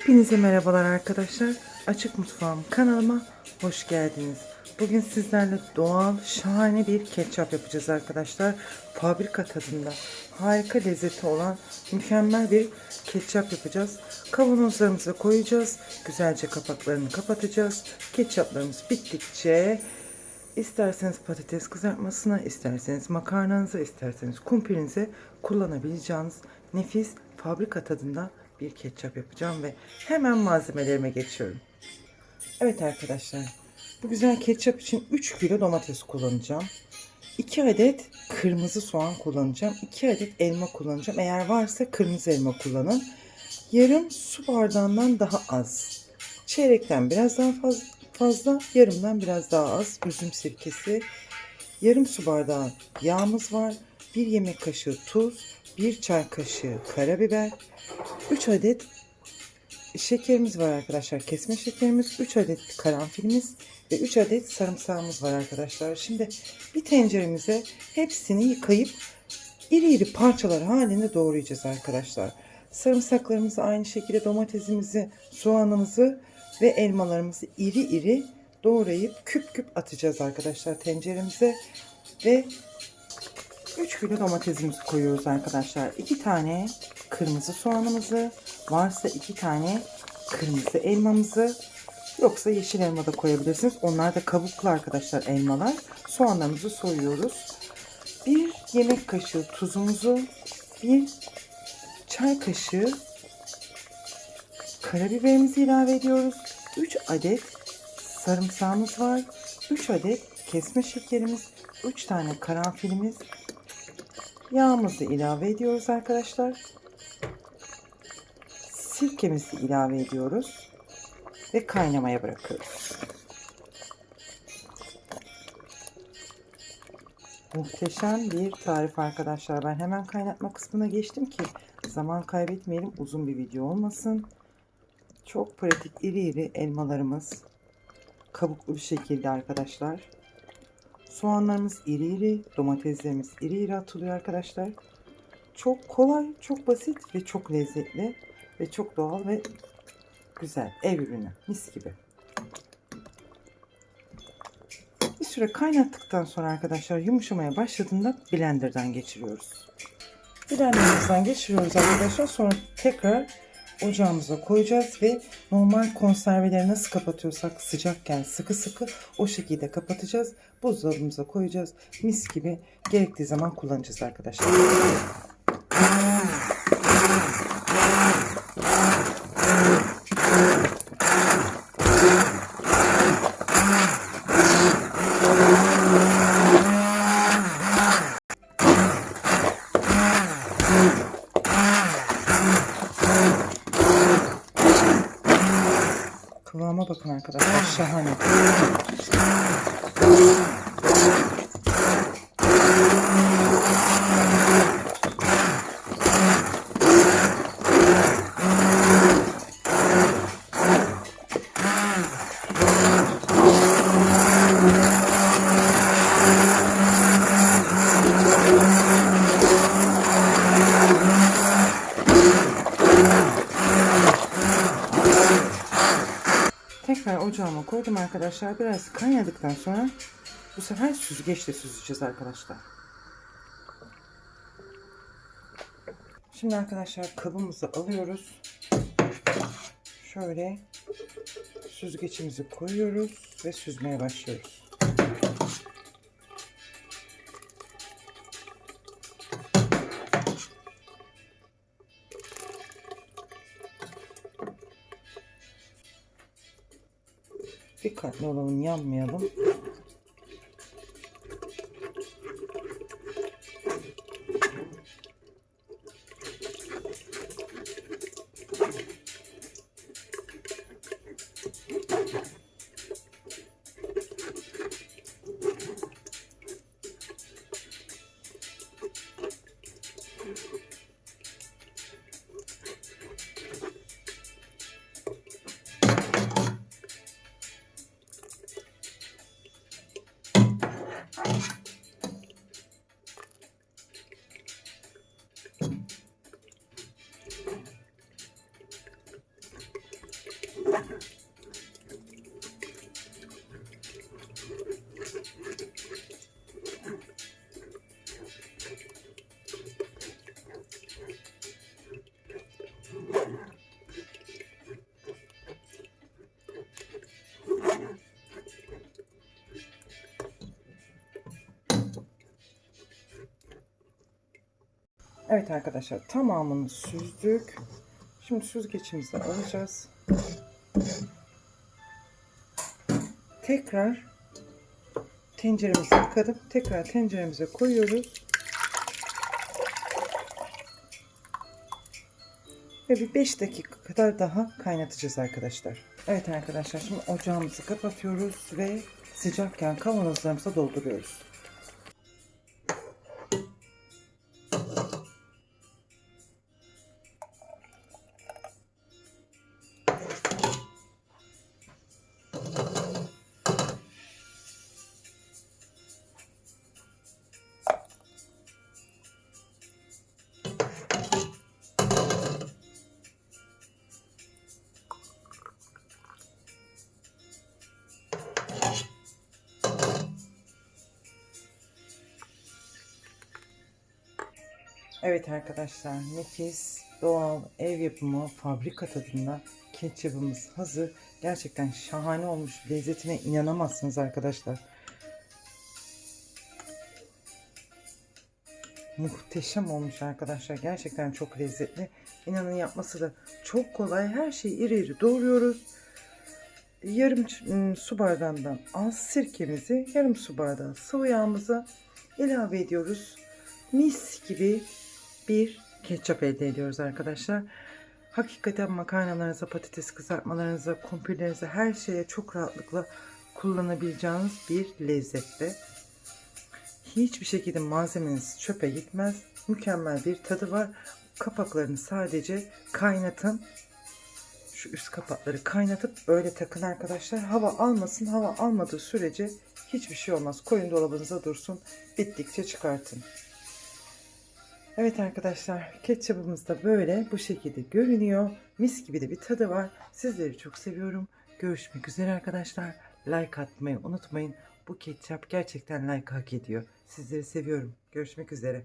Hepinize merhabalar arkadaşlar. Açık Mutfağım kanalıma hoş geldiniz. Bugün sizlerle doğal, şahane bir ketçap yapacağız arkadaşlar. Fabrika tadında harika lezzeti olan mükemmel bir ketçap yapacağız. Kavanozlarımıza koyacağız. Güzelce kapaklarını kapatacağız. Ketçaplarımız bittikçe İsterseniz patates kızartmasına, isterseniz makarnanıza, isterseniz kumpirinize kullanabileceğiniz nefis fabrika tadında bir ketçap yapacağım ve hemen malzemelerime geçiyorum. Evet arkadaşlar, bu güzel ketçap için 3 kilo domates kullanacağım. 2 adet kırmızı soğan kullanacağım. 2 adet elma kullanacağım. Eğer varsa kırmızı elma kullanın. Yarım su bardağından daha az. Çeyrekten biraz daha fazla, fazla yarımdan biraz daha az üzüm sirkesi. Yarım su bardağı yağımız var. 1 yemek kaşığı tuz, 1 çay kaşığı karabiber, 3 adet şekerimiz var arkadaşlar. Kesme şekerimiz, 3 adet karanfilimiz ve 3 adet sarımsağımız var arkadaşlar. Şimdi bir tenceremize hepsini yıkayıp iri iri parçalar halinde doğrayacağız arkadaşlar. Sarımsaklarımızı aynı şekilde domatesimizi, soğanımızı ve elmalarımızı iri iri doğrayıp küp küp atacağız arkadaşlar tenceremize ve 3 kilo domatesimizi koyuyoruz arkadaşlar. 2 tane kırmızı soğanımızı, varsa 2 tane kırmızı elmamızı, yoksa yeşil elma da koyabilirsiniz. Onlar da kabuklu arkadaşlar elmalar. Soğanlarımızı soyuyoruz. 1 yemek kaşığı tuzumuzu, 1 çay kaşığı karabiberimizi ilave ediyoruz. 3 adet sarımsağımız var. 3 adet kesme şekerimiz, 3 tane karanfilimiz, Yağımızı ilave ediyoruz arkadaşlar. Sirkemizi ilave ediyoruz. Ve kaynamaya bırakıyoruz. Muhteşem bir tarif arkadaşlar. Ben hemen kaynatma kısmına geçtim ki zaman kaybetmeyelim. Uzun bir video olmasın. Çok pratik iri iri elmalarımız kabuklu bir şekilde arkadaşlar. Soğanlarımız iri iri, domateslerimiz iri iri atılıyor arkadaşlar. Çok kolay, çok basit ve çok lezzetli ve çok doğal ve güzel ev ürünü mis gibi. Bir süre kaynattıktan sonra arkadaşlar yumuşamaya başladığında blenderdan geçiriyoruz. Blenderımızdan geçiriyoruz arkadaşlar. Sonra tekrar ocağımıza koyacağız ve normal konserveleri nasıl kapatıyorsak sıcakken sıkı sıkı o şekilde kapatacağız. Buzdolabımıza koyacağız. Mis gibi gerektiği zaman kullanacağız arkadaşlar. Bakın arkadaşlar şahane. Tekrar ocağıma koydum arkadaşlar. Biraz kaynadıktan sonra bu sefer süzgeçle süzeceğiz arkadaşlar. Şimdi arkadaşlar kabımızı alıyoruz. Şöyle süzgeçimizi koyuyoruz ve süzmeye başlıyoruz. Dikkatli olalım yanmayalım. Evet arkadaşlar tamamını süzdük. Şimdi süzgeçimizi alacağız. Tekrar tenceremizi yıkadım. Tekrar tenceremize koyuyoruz. Ve bir 5 dakika kadar daha kaynatacağız arkadaşlar. Evet arkadaşlar şimdi ocağımızı kapatıyoruz ve sıcakken kavanozlarımıza dolduruyoruz. Evet arkadaşlar nefis doğal ev yapımı fabrika tadında ketçabımız hazır. Gerçekten şahane olmuş. Lezzetine inanamazsınız arkadaşlar. Muhteşem olmuş arkadaşlar. Gerçekten çok lezzetli. İnanın yapması da çok kolay. Her şeyi iri iri doğruyoruz. Yarım su bardağından az sirkemizi, yarım su bardağı sıvı yağımızı ilave ediyoruz. Mis gibi bir ketçap elde ediyoruz arkadaşlar. Hakikaten makarnalarınıza, patates kızartmalarınıza, kumpirlerinize her şeye çok rahatlıkla kullanabileceğiniz bir lezzette. Hiçbir şekilde malzemeniz çöpe gitmez. Mükemmel bir tadı var. Kapaklarını sadece kaynatın. Şu üst kapakları kaynatıp öyle takın arkadaşlar. Hava almasın. Hava almadığı sürece hiçbir şey olmaz. Koyun dolabınıza dursun. Bittikçe çıkartın. Evet arkadaşlar ketçabımız da böyle bu şekilde görünüyor. Mis gibi de bir tadı var. Sizleri çok seviyorum. Görüşmek üzere arkadaşlar. Like atmayı unutmayın. Bu ketçap gerçekten like hak ediyor. Sizleri seviyorum. Görüşmek üzere.